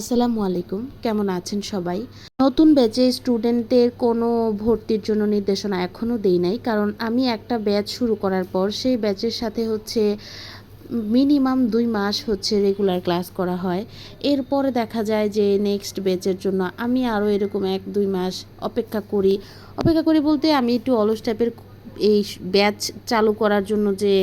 আসসালামু আলাইকুম। কেমন আছেন সবাই? নতুন ব্যাচে স্টুডেন্টদের কোনো ভর্তির জন্য নির্দেশনা এখনও দেই নাই, কারণ আমি একটা ব্যাচ শুরু করার পর সেই ব্যাচের সাথে হচ্ছে মিনিমাম দুই মাস হচ্ছে রেগুলার ক্লাস করা হয়। এরপরে দেখা যায় যে নেক্সট ব্যাচের জন্য আমি আরও এরকম এক দুই মাস অপেক্ষা করি। অপেক্ষা করি বলতে আমি একটু অলস টাইপের এই ব্যাচ চালু করার জন্য যে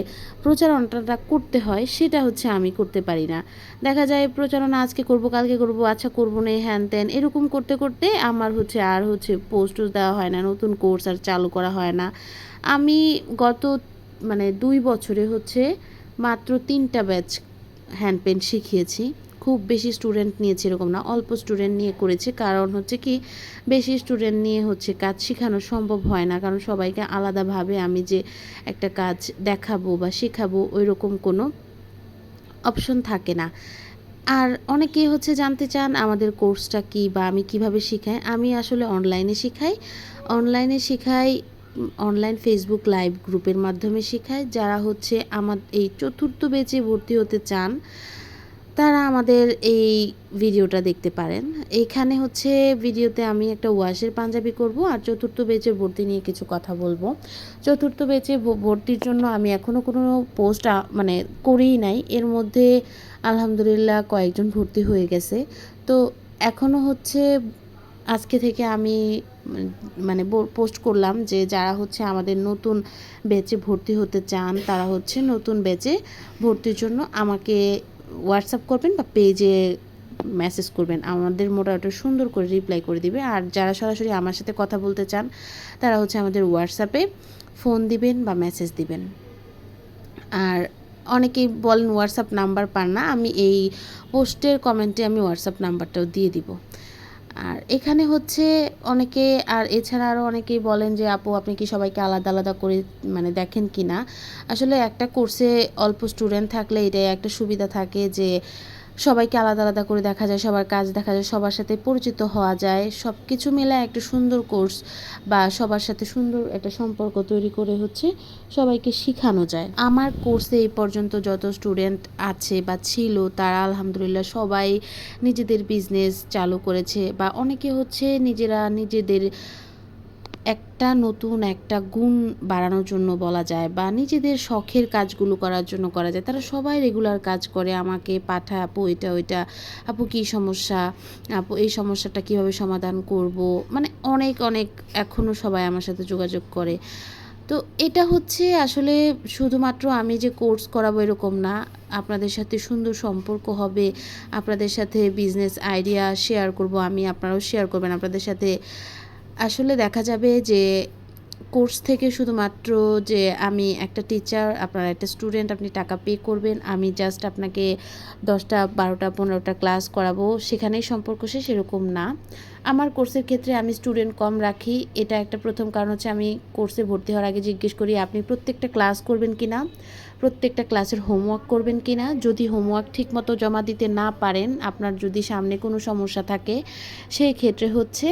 প্রচারণাটা করতে হয়, সেটা হচ্ছে আমি করতে পারি না। দেখা যায় প্রচারণা আজকে করব, কালকে করব আচ্ছা করব না, হ্যান ত্যান, এরকম করতে করতে আমার হচ্ছে আর হচ্ছে পোস্ট দেওয়া হয় না, নতুন কোর্স আর চালু করা হয় না। আমি গত মানে দুই বছরে হচ্ছে মাত্র তিনটা ব্যাচ হ্যান্ড পেন শিখিয়েছি। খুব বেশি স্টুডেন্ট নিয়েছে এরকম না, অল্প স্টুডেন্ট নিয়ে করেছে। কারণ হচ্ছে কি, বেশি স্টুডেন্ট নিয়ে হচ্ছে কাজ শেখানো সম্ভব হয় না। কারণ সবাইকে আলাদাভাবে আমি যে একটা কাজ দেখাবো বা শেখাবো ওই রকম কোনো অপশন থাকে না। আর অনেকেই হচ্ছে জানতে চান, আমাদের কোর্সটা কি বা আমি কীভাবে শেখাই? আমি আসলে অনলাইনে শেখাই। অনলাইনে শেখাই অনলাইন ফেসবুক লাইভ গ্রুপের মাধ্যমে শেখাই। যারা হচ্ছে আমার এই চতুর্থ বেচে ভর্তি হতে চান তারা আমাদের এই ভিডিওটা দেখতে পারেন। এখানে হচ্ছে ভিডিওতে আমি একটা ওয়াশের পাঞ্জাবি করব আর চতুর্থ বেচে ভর্তি নিয়ে কিছু কথা বলব। চতুর্থ বেচে ভর্তির জন্য আমি এখনও কোনো পোস্ট মানে করেই নাই। এর মধ্যে আলহামদুলিল্লাহ কয়েকজন ভর্তি হয়ে গেছে। তো এখনও হচ্ছে আজকে থেকে আমি মানে পোস্ট করলাম যে যারা হচ্ছে আমাদের নতুন ব্যাচে ভর্তি হতে চান, তারা হচ্ছে নতুন ব্যাচে ভর্তির জন্য আমাকে হোয়াটসঅ্যাপ করবেন বা পেজে মেসেজ করবেন। আমাদের মোটামুটি সুন্দর করে রিপ্লাই করে দিবে। আর যারা সরাসরি আমার সাথে কথা বলতে চান, তারা হচ্ছে আমাদের হোয়াটসঅ্যাপে ফোন দিবেন বা মেসেজ দিবেন। আর অনেকেই বলেন হোয়াটসঅ্যাপ নাম্বার পান না। আমি এই পোস্টের কমেন্টে আমি হোয়াটসঅ্যাপ নাম্বারটাও দিয়ে দিব। আর এখানে হচ্ছে অনেকে, আর এছাড়া আরও অনেকেই বলেন যে, আপু, আপনি কি সবাইকে আলাদা আলাদা করে মানে দেখেন কি না আসলে একটা কোর্সে অল্প স্টুডেন্ট থাকলে এটাই একটা সুবিধা থাকে যে সবাইকে আলাদা আলাদা করে দেখা যায়, সবার কাজ দেখা যায়, সবার সাথে পরিচিত হওয়া যায়। সব কিছু মিলে একটা সুন্দর কোর্স বা সবার সাথে সুন্দর একটা সম্পর্ক তৈরি করে হচ্ছে সবাইকে শেখানো যায়। আমার কোর্সে এই পর্যন্ত যত স্টুডেন্ট আছে বা ছিল, তারা আলহামদুলিল্লাহ সবাই নিজেদের বিজনেস চালু করেছে বা অনেকে হচ্ছে নিজেরা নিজেদের একটা নতুন একটা গুণ বাড়ানোর জন্য বলা যায় বা নিজেদের শখের কাজগুলো করার জন্য করা যায়। তারা সবাই রেগুলার কাজ করে, আমাকে পাঠায়, আপু, এটা, ওইটা, আপু, কী সমস্যা? আপু, এই সমস্যাটা কীভাবে সমাধান করব? মানে অনেক অনেক এখনও সবাই আমার সাথে যোগাযোগ করে। তো এটা হচ্ছে আসলে শুধুমাত্র আমি যে কোর্স করাবো এরকম না, আপনাদের সাথে সুন্দর সম্পর্ক হবে, আপনাদের সাথে বিজনেস আইডিয়া শেয়ার করব, আমি, আপনারাও শেয়ার করবেন, আপনাদের সাথে আসলে দেখা যাবে যে কোর্স থেকে শুধুমাত্র যে আমি একটা টিচার আপনার একটা স্টুডেন্ট আপনি টাকা পে করবেন, আমি জাস্ট আপনাকে দশটা, বারোটা, পনেরোটা ক্লাস করাবো, সেখানেই সম্পর্ক সে সেরকম না। আমার কোর্সের ক্ষেত্রে আমি স্টুডেন্ট কম রাখি, এটা একটা প্রথম কারণ হচ্ছে আমি কোর্সে ভর্তি হওয়ার আগে জিজ্ঞেস করি, আপনি প্রত্যেকটা ক্লাস করবেন কি না প্রত্যেকটা ক্লাসের হোমওয়ার্ক করবেন কি না যদি হোমওয়ার্ক ঠিকমতো জমা দিতে না পারেন, আপনার যদি সামনে কোনো সমস্যা থাকে সেই ক্ষেত্রে হচ্ছে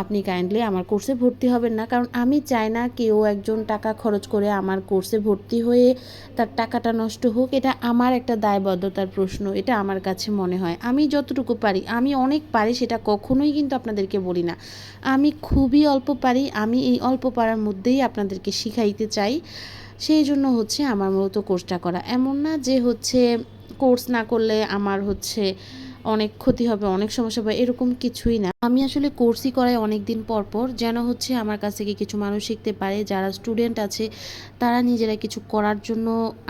আপনি কাইন্ডলি আমার কোর্সে ভর্তি হবেন না। কারণ আমি চাই না, কেউ একজন টাকা খরচ করে আমার কোর্সে ভর্তি হয়ে তার টাকাটা নষ্ট হোক, এটা আমার একটা দায়বদ্ধতার প্রশ্ন, এটা আমার কাছে মনে হয়। আমি যতটুকু পারি, আমি অনেক পারি সেটা কখনোই কিন্তু আপনাদেরকে বলি না। আমি খুবই অল্প পারি, আমি এই অল্প পারার মধ্যেই আপনাদেরকে শিখাইতে চাই। সেই জন্য হচ্ছে আমার মূলত কোর্সটা করা। এমন না যে হচ্ছে কোর্স না করলে আমার হচ্ছে অনেক ক্ষতি হবে, অনেক সমস্যা হবে, এরকম কিছুই না। আমি আসলে কোর্সই করাই অনেক দিন পর পর, যেন হচ্ছে আমার কাছ থেকে কিছু মানুষ শিখতে পারে, যারা স্টুডেন্ট আছে, তারা নিজেরা কিছু করার জন্য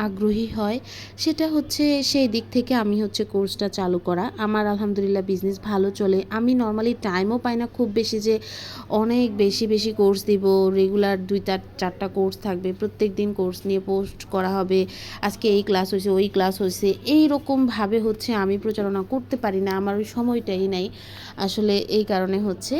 আগ্রহী হয়। সেটা হচ্ছে সেই দিক থেকে আমি হচ্ছে কোর্সটা চালু করা। আমার আলহামদুলিল্লাহ বিজনেস ভালো চলে। আমি নর্মালি টাইমও পাই না খুব বেশি যে অনেক বেশি বেশি কোর্স দিব। রেগুলার দুইটা চারটা কোর্স থাকবে। প্রত্যেক দিন কোর্স নিয়ে পোস্ট করা হবে। আজকে এই ক্লাস হয়েছে, ওই ক্লাস হয়েছে। এই এইরকমভাবে হচ্ছে আমি প্রচারণা করতে পারি না। আমার ওই সময়টাই নাই। আসলে এই কারণে হচ্ছে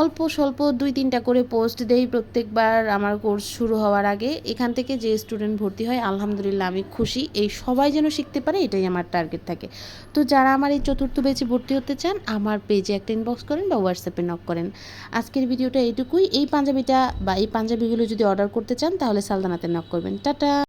অল্প স্বল্প দুই তিনটা করে পোস্ট দেই প্রত্যেকবার। আমার কোর্স শুরু হওয়ার আগে এখান থেকে যে স্টুডেন্ট ভর্তি হয়, আলহামদুলিল্লাহ আমি খুশি। এই সবাই যেন শিখতে পারে, এটাই আমার টার্গেট থাকে। তো যারা আমার এই চতুর্থ বেচে ভর্তি হতে চান, আমার পেজে একটা ইনবক্স করেন বা হোয়াটসঅ্যাপে নক করেন। আজকের ভিডিওটা এইটুকুই। এই পাঞ্জাবিটা বা এই পাঞ্জাবিগুলো যদি অর্ডার করতে চান, তাহলে সালদানাতে নক করবেন। টাটা!